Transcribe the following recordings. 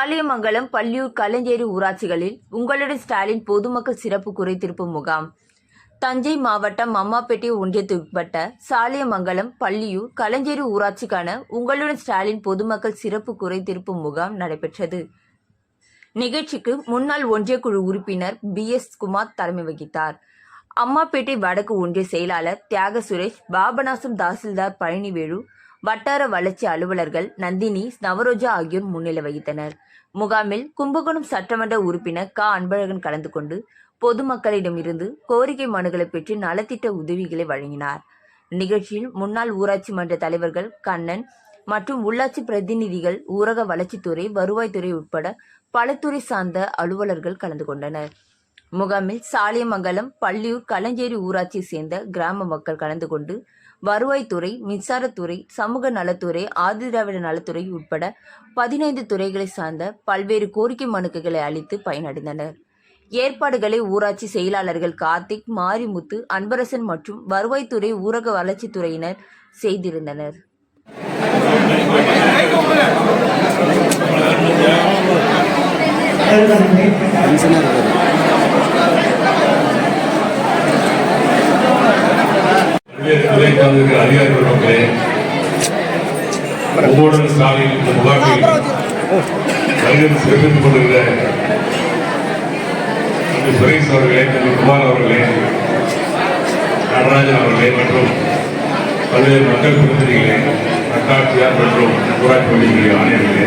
காளியமங்கலம் பள்ளியூர் களஞ்சேரி ஊராட்சிகளில் உங்களுடன் ஸ்டாலின் பொதுமக்கள் சிறப்பு குறைதீர்ப்பு முகாம். தஞ்சை மாவட்டம் அம்மாப்பேட்டை ஒன்றியத்துக்குட்பட்ட சாலியமங்கலம் பள்ளியூர் களஞ்சேரி ஊராட்சிக்கான உங்களுடன் ஸ்டாலின் பொதுமக்கள் சிறப்பு குறைதீர்ப்பு முகாம் நடைபெற்றது. நிகழ்ச்சிக்கு முன்னாள் ஒன்றிய குழு உறுப்பினர் பி. எஸ். குமார் தலைமை வகித்தார். அம்மாப்பேட்டை வடக்கு ஒன்றிய செயலாளர் தியாக சுரேஷ் பாபநாசம் தாசில்தார் பழனிவேலு வட்டார வளர்ச்சி அலுவலர்கள் நந்தினி நவரோஜா ஆகியோர் முன்னிலை வகித்தனர். முகாமில் கும்பகோணம் சட்டமன்ற உறுப்பினர் க. அன்பழகன் கலந்து கொண்டு பொதுமக்களிடமிருந்து கோரிக்கை மனுக்களை பெற்று நலத்திட்ட உதவிகளை வழங்கினார். நிகழ்ச்சியில் முன்னாள் ஊராட்சி மன்ற தலைவர்கள் கண்ணன் மற்றும் உள்ளாட்சி பிரதிநிதிகள் ஊரக வளர்ச்சித்துறை வருவாய்த்துறை உட்பட பல துறை சார்ந்த அலுவலர்கள் கலந்து கொண்டனர். முகாமில் சாலியமங்கலம் பள்ளியூர் கலஞ்சேரி ஊராட்சியை சேர்ந்த கிராம மக்கள் கலந்து கொண்டு வருவாய்த்துறை மின்சாரத்துறை சமூக நலத்துறை ஆதிதிராவிட நலத்துறை உட்பட பதினைந்து துறைகளை சார்ந்த பல்வேறு கோரிக்கை மனுக்களை அளித்து பயனடைந்தனர். ஏற்பாடுகளை ஊராட்சி செயலாளர்கள் கார்த்திக் மாரிமுத்து அன்பரசன் மற்றும் வருவாய்த்துறை ஊரக வளர்ச்சித்துறையினர் செய்திருந்தனர். பல்வேறு ஒவ்வொரு ஸ்டாலின் இந்த முகாமில் வருகிறது சிறப்பித்துக் கொண்டிருக்கிற சுரேஷ் அவர்களே திரு குமார் அவர்களே நடராஜன் அவர்களே மற்றும் பல்வேறு மக்கள் பிரதிநிதிகளே நட்டாட்சியார் மற்றும் ஊராட்சி வண்டிகளுடைய ஆணையர்களே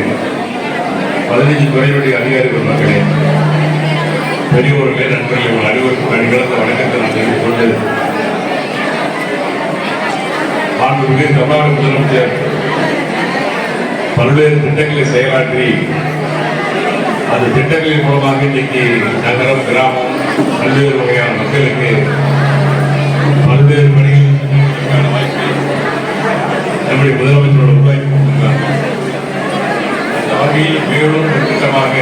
பதினைஞ்சு துறையுடைய அதிகாரிகள் மக்களே பெரியவர்களே நண்பர்களே உங்கள் அனைவருக்கும் அணிகளந்த வணக்கத்தை நான் தெரிவித்துக் கொண்டு மாண்புமிகு தமிழ்நாடு முதலமைச்சர் பல்வேறு திட்டங்களை செயலாற்றி அந்த திட்டங்களின் மூலமாக இன்னைக்கு நகரம் கிராமம் பல்வேறு வகையான மக்களுக்கு பல்வேறு பணிகளுக்கான வாய்ப்பை நம்முடைய முதலமைச்சரோட உருவாக்கி கொடுத்திருக்காங்க. அந்த வகையில் மேலும் திட்டமாக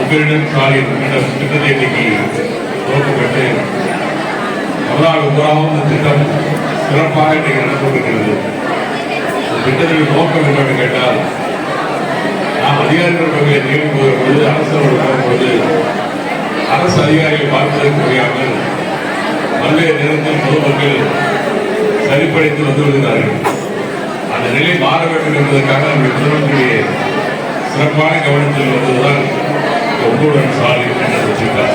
உங்களிடம் சாலை திட்டத்தை இன்னைக்கு துவக்கப்பட்டு தமிழ்நாடு பூராவும் இந்த திட்டம் சிறப்பாக இன்றைக்கு நடந்து கொண்டிருக்கிறது. திட்டத்தின் நோக்கம் என்னவென்று கேட்டால் நாம் அதிகாரிகள் பகுதியை நியமிப்பதற்கு பொழுது அரசோடு போகும்போது அரசு அதிகாரிகளை பார்ப்பதற்கு முடியாமல் பல்வேறு நேரத்தில் பொதுமக்கள் சரிப்படைத்து வந்து வருகிறார்கள் அந்த நிலை மாற வேண்டும் என்பதற்காக நம்முடைய முதலமைச்சருடைய சிறப்பான கவனத்தில் வந்ததுதான் ஒவ்வொருடன் சாலை என்ற திட்டம்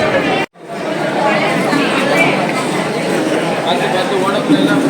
பார்த்து பார்த்து ஓடப்பில்லாம்